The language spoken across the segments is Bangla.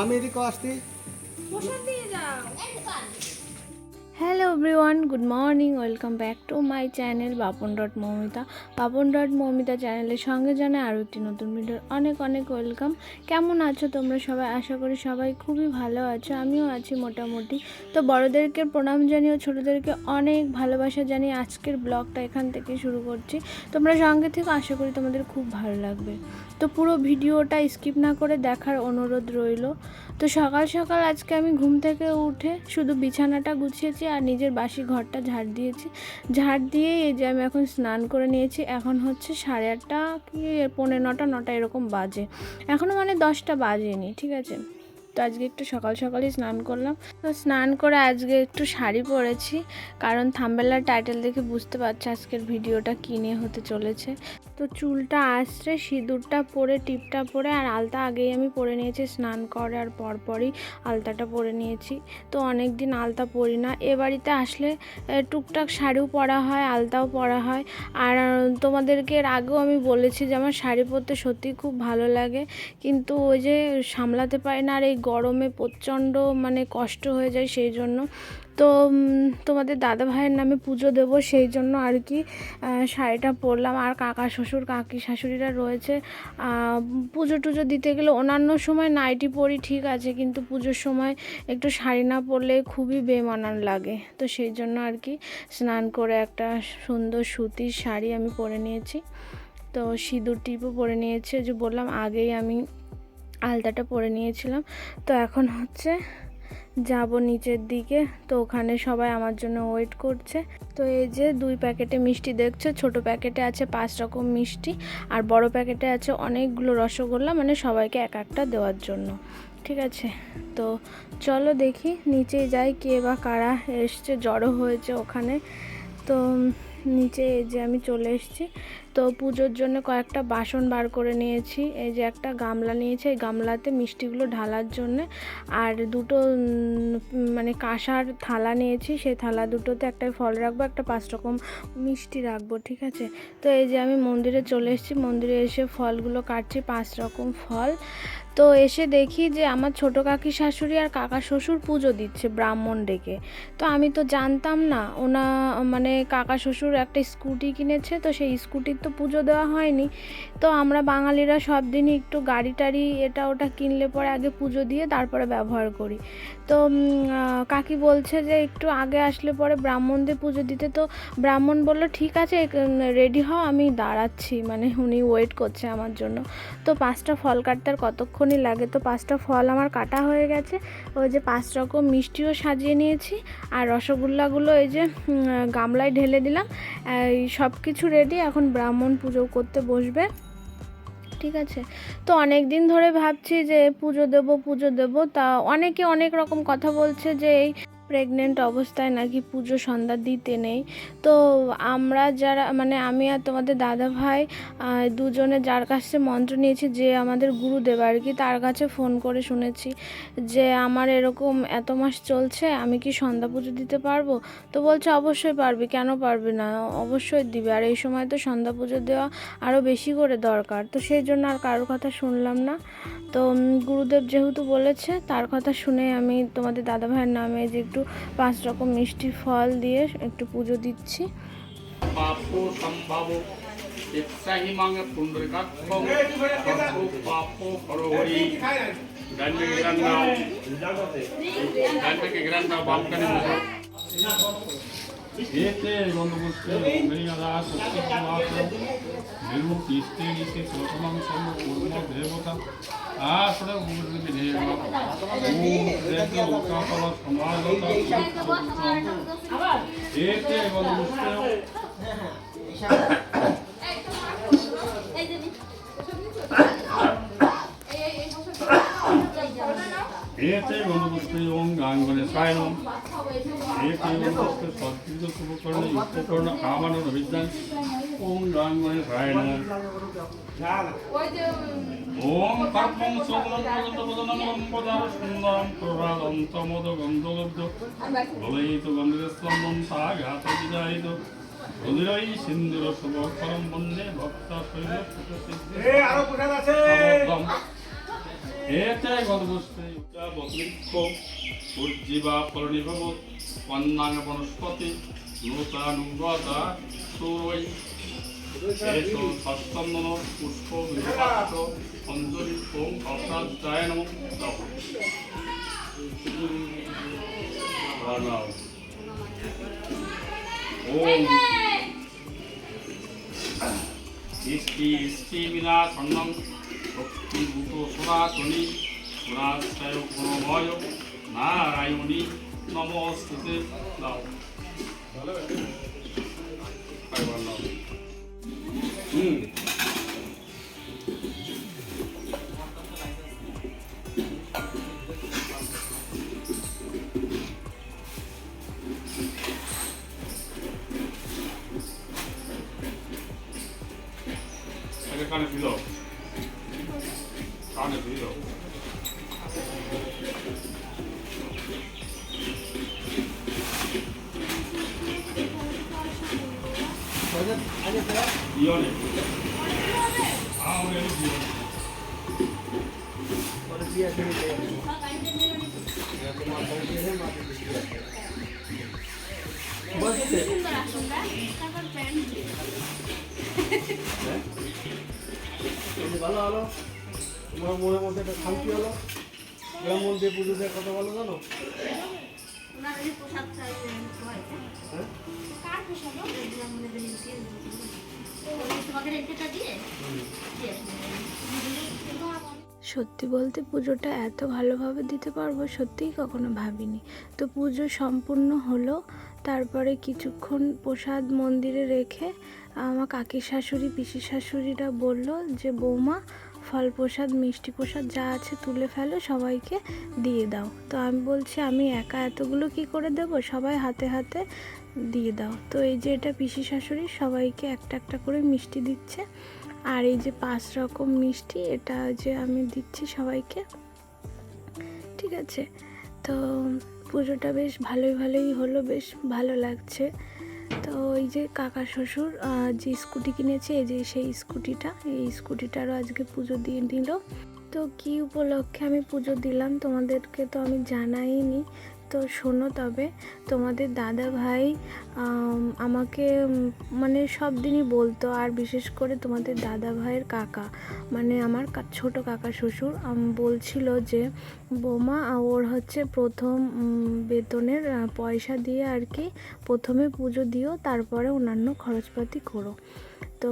আমি এদিকে আসছি hello everyone good morning welcome back to my channel Bapan dot Moumita Bapan dot Moumita চ্যানেলের সঙ্গে জানাই আরও একটি নতুন ভিডিওর অনেক অনেক ওয়েলকাম কেমন আছো তোমরা সবাই? আশা করি সবাই খুবই ভালো আছো, আমিও আছি মোটামুটি। তো বড়োদেরকে প্রণাম জানিয়ে, ছোটোদেরকে অনেক ভালোবাসা জানিয়ে আজকের ব্লগটা এখান থেকে শুরু করছি। তোমরা সঙ্গে থেকে, আশা করি তোমাদের খুব ভালো লাগবে। তো পুরো ভিডিওটা স্কিপ না করে দেখার অনুরোধ রইল। তো সকাল সকাল আজকে আমি ঘুম থেকে উঠে শুধু বিছানাটা গুছিয়েছি আর নিজের বাসি ঘরটা ঝাড় দিয়েছি। ঝাড় দিয়ে এই যে আমি এখন স্নান করে নিয়েছি। এখন হচ্ছে সাড়ে আটটা কি পৌনে নটা নটা এরকম বাজে। এখনও মানে দশটা বাজেনি, ঠিক আছে? তো আজকে একটু সকাল সকালই স্নান করলাম। তো স্নান করে আজকে একটু শাড়ি পরেছি, কারণ থাম্বেলার টাইটেল দেখে বুঝতে পারছি আজকের ভিডিওটা কিনে হতে চলেছে। তো চুলটা আসছে, সিঁদুরটা পরে, টিপটা পরে, আর আলতা আগেই আমি পরে নিয়েছি, স্নান করে আর পরপরই আলতাটা পরে নিয়েছি। তো অনেক দিন আলতা পরি না। এ বাড়িতে আসলে টুকটাক শাড়িও পরা হয়, আলতাও পরা হয়। আর তোমাদেরকে এর আগেও আমি বলেছি যে আমার শাড়ি পরতে সত্যিই খুব ভালো লাগে। কিন্তু ওই যে সামলাতে পারি না, আর এই গরমে প্রচণ্ড মানে কষ্ট হয়ে যায় সেই জন্য। তো তোমাদের দাদা ভাইয়ের নামে পুজো দেবো, সেই জন্য আর কি শাড়িটা পরলাম। আর কাকা শ্বশুর, কাকি শাশুড়িরা রয়েছে। পুজো টুজো দিতে গেলে অন্যান্য সময় নাইটি পরি, ঠিক আছে, কিন্তু পুজোর সময় একটু শাড়ি না পরলে খুবই বেমানান লাগে। তো সেই জন্য আর কি, স্নান করে একটা সুন্দর সুতির শাড়ি আমি পরে নিয়েছি। তো সিঁদুর টিপও পরে নিয়েছি যে বললাম, আগেই আমি আলতাটা পরে নিয়েছিলাম। তো এখন হচ্ছে যাব নিচের দিকে। তো ওখানে সবাই আমার জন্য ওয়েট করছে। তো এই যে দুই প্যাকেটে মিষ্টি দেখছ, ছোট প্যাকেটে আছে পাঁচ রকম মিষ্টি আর বড় প্যাকেটে আছে অনেকগুলো রসগোল্লা মানে সবাইকে এক একটা দেওয়ার জন্য। ঠিক আছে? তো চলো দেখি নিচে যাই কে বা কারা এসছে, জড়ো হয়েছে ওখানে। তো নিচে এই যে আমি চলে এসেছি। তো পুজোর জন্য কয়েকটা বাসন বার করে নিয়েছি। এই যে একটা গামলা নিয়েছি, এই গামলাতে মিষ্টিগুলো ঢালার জন্যে। আর দুটো মানে কাঁসার থালা নিয়েছি, সেই থালা দুটোতে একটা ফল রাখব, একটা পাঁচ রকম মিষ্টি রাখব, ঠিক আছে? তো এই যে আমি মন্দিরে চলে এসেছি, মন্দিরে এসে ফলগুলো কাটছি, পাঁচ রকম ফল। তো এসে দেখি যে আমার ছোট কাকি শাশুড়ি আর কাকা শ্বশুর পুজো দিচ্ছে ব্রাহ্মণ ডেকে। তো আমি তো জানতাম না, ওনা মানে কাকা শ্বশুর একটা স্কুটি কিনেছে, তো সেই স্কুটির তো পুজো দেওয়া হয়নি। তো আমরা বাঙালিরা সব দিনই একটু গাড়ি টাড়ি এটা ওটা কিনলে পরে আগে পুজো দিয়ে তারপরে ব্যবহার করি। তো কাকি বলছে যে একটু আগে আসলে পরে ব্রাহ্মণদের পুজো দিতে। তো ব্রাহ্মণ বলল, ঠিক আছে রেডি হও, আমি দাঁড়াচ্ছি। মানে উনি ওয়েট করছে আমার জন্য। তো পাঁচটা ফল কাটতে আর কতক্ষণই লাগে? তো পাঁচটা ফল আমার কাটা হয়ে গেছে। ওই যে পাঁচ রকম মিষ্টিও সাজিয়ে নিয়েছি। আর রসগোল্লাগুলো এই যে গামলায় ঢেলে দিলাম। এই সব কিছু রেডি এখন ব্রাহ্মণ পুজো করতে বসবে। ঠিক আছে? তো অনেক দিন ধরে ভাবছি যে পুজো দেব পুজো দেব। তা অনেকে অনেক রকম কথা বলছে যে এই প্রেগনেন্ট অবস্থায় নাকি পুজো সন্ধ্যা দিতে নেই। তো আমরা যারা মানে আমি আর তোমাদের দাদা ভাই দুজনে যার কাছে মন্ত্র নিয়েছি যে আমাদের গুরুদেব আর কি, তার কাছে ফোন করে শুনেছি যে আমার এরকম এত মাস চলছে, আমি কি সন্ধ্যা পুজো দিতে পারব? তো বলছে, অবশ্যই পারবি, কেন পারবি না? অবশ্যই দিবে, আর এই সময় তো সন্ধ্যা পুজো দেওয়া আরও বেশি করে দরকার। তো সেই জন্য আর কারোর কথা শুনলাম না। তো গুরুদেব যেহেতু বলেছে, তার কথা শুনে আমি তোমাদের দাদা ভাইয়ের নামে যে একটু পাঁচ রকম মিষ্টি ফল দিয়ে একটু পুজো দিচ্ছি। সম্ভাব এতে বন্দোবস্তে অগ্নিয়াদা সত্যমাস নিরু তিস্তে নিতে সতমাং সর্ব পূর্ণ দেবতা আসরে ভূমি দেব ওম দেব লোকাপল সমাজতা এতে বন্দোবস্তে এতে বন্দোবস্তে ওম গাঙ্গনে সায়নম এতে বন্দোবস্তে সৎকৃত শুভকর্ণ যুক্তকর্ণ কামানন বিদ্যান ওম গাঙ্গনে সায়নম ওম কর্মং সগলং বদনম বদার সুন্দরম প্রভাদম তমদ গন্ধলব্ধ বলয়িত গন্ধস্বন্দম সা ঘাত বিদায়িত অনিরাই সিন্দুর শুভ পরম বন্দে ভক্তা শৈল আরও প্রসাদ আছে সমর্থম এতে গদবস্তে উজ্জীবা পরিণীভব পন্নাঙ্গ বনস্পতি নূতানুগতা সুরৈ এসো সস্তন্দন, পুষ্প বিভাষ্ট অঞ্জলি, ওম অপ্রাধ্যায় নম। ওম। ইষ্টি ইষ্টি বিনা সন্ন্যম ভক্তিভূত সনাতনী গুণাশ্রয় গুণময় নারায়ণী। নমস্তে নাও। একবার নাও। হুম। ভালো হলো তোমার মনের মধ্যে একটা শান্তি হলো গ্রাম মন্দিরে পুজো দেওয়ার কথা বলো জানো? সত্যি বলতে পুজোটা এত ভালোভাবে দিতে পারব সত্যিই কখনো ভাবিনি। তো পুজো সম্পূর্ণ হলো তারপরে কিছুক্ষণ প্রসাদ মন্দিরে রেখে আমার কাকি শাশুড়ি পিসি শাশুড়িরা বলল যে বৌমা ফল প্রসাদ মিষ্টি প্রসাদ যা আছে তুলে ফেলো, সবাইকে দিয়ে দাও। তো আমি বলছি, আমি একা এতগুলো কি করে দেবো? সবাই হাতে হাতে দিয়ে দাও। তো এই যে এটা পিসি শাশুড়ি, সবাইকে একটা একটা করে মিষ্টি দিচ্ছে। আর এই যে পাঁচ রকম মিষ্টি, এটা যে আমি দিচ্ছি সবাইকে, ঠিক আছে? তো পুজোটা বেশ ভালোই ভালোই হলো, বেশ ভালো লাগছে। তো এই যে কাকা শ্বশুর যে স্কুটি কিনেছে, এই যে সেই স্কুটিটা, এই স্কুটিটারও আজকে পুজো দিয়ে নিল তো কি উপলক্ষে আমি পুজো দিলাম তোমাদেরকে তো আমি জানাইনি। তো শোনো তবে, তোমাদের দাদা ভাই আমাকে মানে সব দিনই বলতো, আর বিশেষ করে তোমাদের দাদা ভাইয়ের কাকা মানে আমার ছোট কাকা শ্বশুর বলছিল যে, বৌমা, ওর হচ্ছে প্রথম বেতনের পয়সা দিয়ে আর কি, প্রথমে পুজো দিও, তারপরে অন্যান্য খরচপাতি করো। তো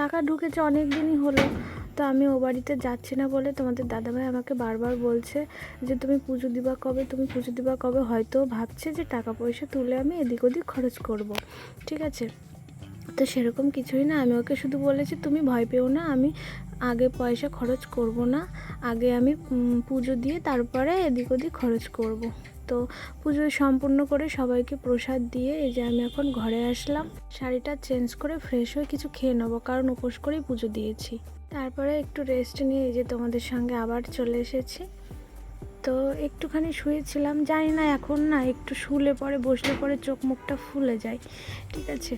টাকা ঢুকেছে অনেক দিনই হলো, তো আমি ও বাড়িতে যাচ্ছি না বলে তোমাদের দাদাভাই আমাকে বারবার বলছে যে, তুমি পুজো দিবা কবে? তুমি পুজো দিবা কবে? হয়তো ভাবছে যে, টাকা পয়সা তুলে আমি এদিক ওদিক খরচ করব। ঠিক আছে? তো সেরকম কিছুই না। আমি ওকে শুধু বলেছি, তুমি ভয় পেও না, আমি আগে পয়সা খরচ করব না। আগে আমি পুজো দিয়ে তারপরে এদিক ওদিক খরচ করব। তো পুজো সম্পূর্ণ করে সবাইকে প্রসাদ দিয়ে এই যে আমি এখন ঘরে আসলাম। শাড়িটা চেঞ্জ করে ফ্রেশ হয়ে কিছু খেয়ে নেব, কারণ উপোস করেই পুজো দিয়েছি। তারপরে একটু রেস্ট নিয়ে এই যে তোমাদের সঙ্গে আবার চলে এসেছি। তো একটুখানি শুয়েছিলাম, জানি না এখন না একটু শুলে পরে বসলে পরে চোখ মুখটা ফুলে যায়, ঠিক আছে?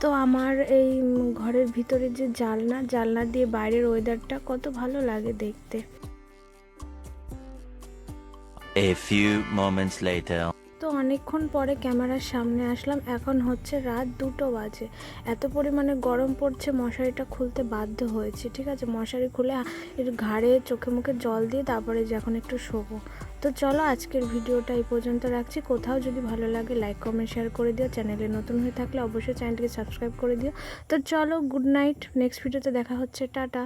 তো আমার এই ঘরের ভিতরে যে জালনা জালনা দিয়ে বাইরের ওয়েদারটা কত ভালো লাগে দেখতে। A few moments later. তো অনেকক্ষণ পরে ক্যামেরার সামনে আসলাম। এখন হচ্ছে রাত দুটো বাজে। এত পরিমাণে গরম পড়ছে, মশারিটা খুলতে বাধ্য হয়েছি, ঠিক আছে? মশারি খুলে এর ঘাড়ে, চোখে মুখে জল দিয়ে তারপরে যে এখন একটু শোবো। তো চলো আজকের ভিডিওটা এই পর্যন্ত রাখছি। কোথাও যদি ভালো লাগে লাইক কমেন্ট শেয়ার করে দিও। চ্যানেলে নতুন হয়ে থাকলে অবশ্যই চ্যানেলটিকে সাবস্ক্রাইব করে দিও। তো চলো গুড নাইট নেক্সট ভিডিওতে দেখা হচ্ছে। টাটা।